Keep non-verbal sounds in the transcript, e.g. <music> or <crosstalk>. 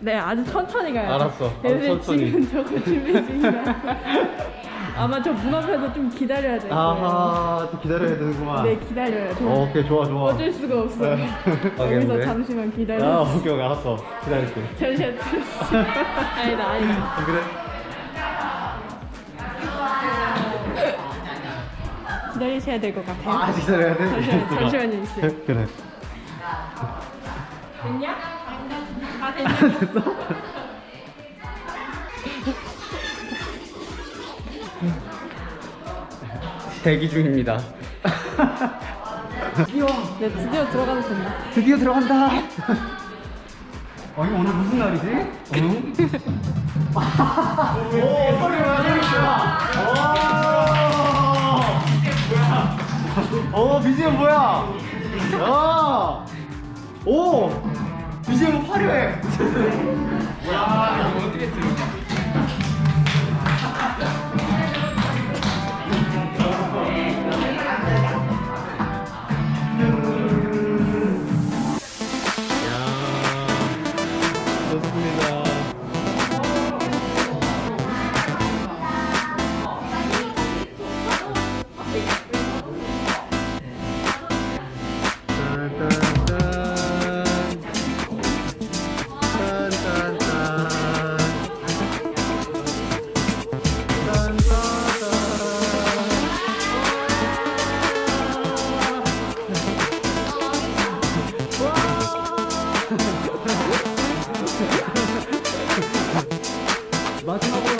네, 아주 천천히 가요. 알았어. 아주 근데 천천히. 지금 저거 준비 중이라. 아마 저 문 앞에서 좀 기다려야 될 거예요. 아하, 또 기다려야 되는구만. 네, 기다려요. 저 어, 오케이, 좋아, 좋아. 어쩔 수가 없어요. 네. <laughs> 여기서. 잠시만 아, 기다려. 오케이, 오케이, 알았어. 기다릴게. 잠시만. 아니다, 아니다. 어, <laughs> 그래? 기다리셔야 될 것 같아요. 아, 기다려야 돼? 잠시만, 잠시만요, 있어요. <laughs> 그래. 됐냐? 다 됐냐? 됐어? 대기 중입니다. 네, 드디어 들어가도 된다. 드디어 들어간다. 어, 이거 오늘 무슨 날이지? 응? 오, 소리 뭐야, 소리 뭐야? 오, 오, BGM 뭐야? 야, 오! 이제 뭐 화려해. 야, 이거 어떻게 들어? 야, 좋습니다. 마지막으로